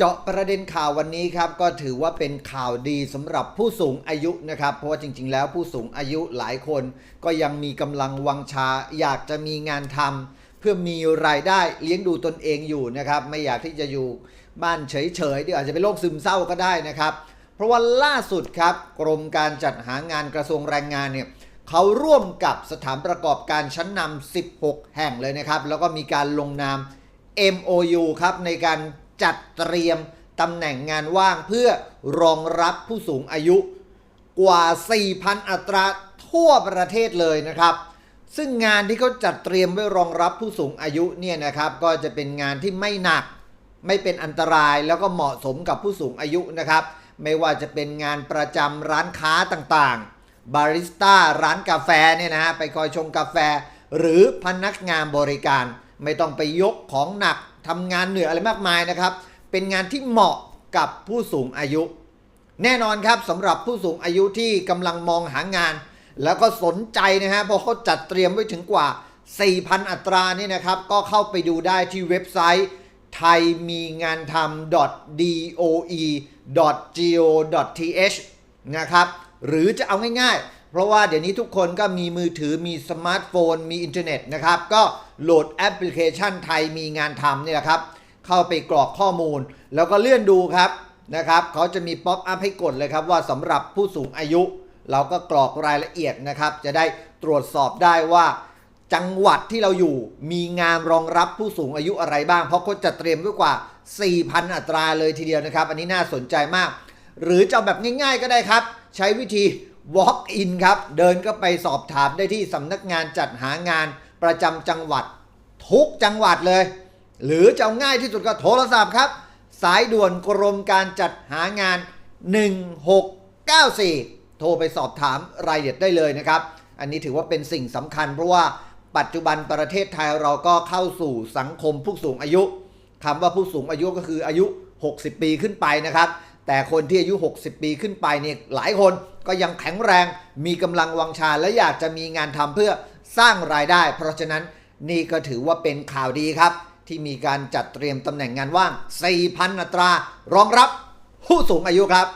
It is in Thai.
เจาะประเด็นข่าววันนี้ครับก็ถือว่าเป็นข่าวดีสำหรับผู้สูงอายุนะครับ เพราะว่าจริง ๆ แล้วผู้สูงอายุหลายคน ก็ยังมีกำลังวังชา อยากจะมีงานทำเพื่อมีรายได้เลี้ยงดูตนเองอยู่นะครับ ไม่อยากที่จะอยู่บ้านเฉยๆเดี๋ยวอาจจะเป็นโรคซึมเศร้าก็ได้นะครับ เพราะว่าล่าสุดครับกรมการจัดหางานกระทรวงแรงงานเนี่ยเขาร่วมกับสถานประกอบการชั้นนำ16 แห่งเลยนะครับ แล้วก็มีการลงนาม MOU ครับในการ จัดเตรียมตำแหน่งงานว่างเพื่อรองรับผู้สูงอายุ กว่า 4,000 อัตราทั่วประเทศเลยนะครับ ซึ่งงานที่เขาจัดเตรียมไว้รองรับผู้สูงอายุเนี่ยนะครับก็จะเป็นงานที่ไม่หนัก ไม่เป็นอันตรายแล้วก็เหมาะสมกับผู้สูงอายุนะครับ ไม่ว่าจะเป็นงานประจำร้านค้าต่างๆ บาริสต้าร้านกาแฟเนี่ยนะฮะไปคอยชงกาแฟ หรือพนักงานบริการ ไม่ต้องไปยกของหนักทำงานเหนื่อยอะไรมากมายนะครับ เป็นงานที่เหมาะกับผู้สูงอายุ แน่นอนครับสำหรับผู้สูงอายุที่กำลังมองหางาน แล้วก็สนใจนะฮะเพราะเขาจัดเตรียมไว้ถึงกว่า 4,000 อัตรานี่นะครับ ก็เข้าไปดูได้ที่เว็บไซต์ไทยมีงานทำ doe.go.th นะครับ หรือจะเอาง่ายๆ เพราะว่าเดี๋ยวนี้ทุกคนก็มีมือถือมีสมาร์ทโฟน มีอินเทอร์เน็ตนะครับ ก็โหลดแอปพลิเคชันไทยมีงานทำนี่แหละครับ เข้าไปกรอกข้อมูล แล้วก็เลื่อนดูครับนะครับเขาจะมีป๊อปอัพให้กดเลยครับว่าสำหรับผู้สูงอายุ เราก็กรอกรายละเอียดนะครับ จะได้ตรวจสอบได้ว่า จังหวัดที่เราอยู่มีงานรองรับผู้สูงอายุอะไรบ้าง เพราะเขาจะเตรียมไว้กว่า 4,000 อัตราเลยทีเดียวนะครับ อันนี้น่าสนใจมาก หรือจะเอาแบบง่าย ๆ ก็ได้ครับ ใช้วิธี walk in ครับ เดินก็ไปสอบถามได้ที่สำนักงานจัดหางานประจำจังหวัด ทุกจังหวัดเลย หรือจะง่ายที่สุดก็โทรศัพท์ครับ สายด่วนกรมการจัดหางาน 1694 โทรไปสอบถามรายละเอียดได้เลยนะครับ อันนี้ถือว่าเป็นสิ่งสำคัญเพราะว่าปัจจุบันประเทศไทยเราก็เข้าสู่สังคมผู้สูงอายุคำว่าผู้สูงอายุก็คืออายุ 60 ปีขึ้นไปนะครับ แต่คนที่อายุ 60 ปีขึ้นไปเนี่ยหลายคนก็ยังแข็งแรง มีกำลังวังชาและอยากจะมีงานทำเพื่อสร้างรายได้ เพราะฉะนั้นนี่ก็ถือว่าเป็นข่าวดีครับ ที่มีการจัดเตรียมตำแหน่งงานว่าง 4,000 อัตรา รองรับผู้สูงอายุครับ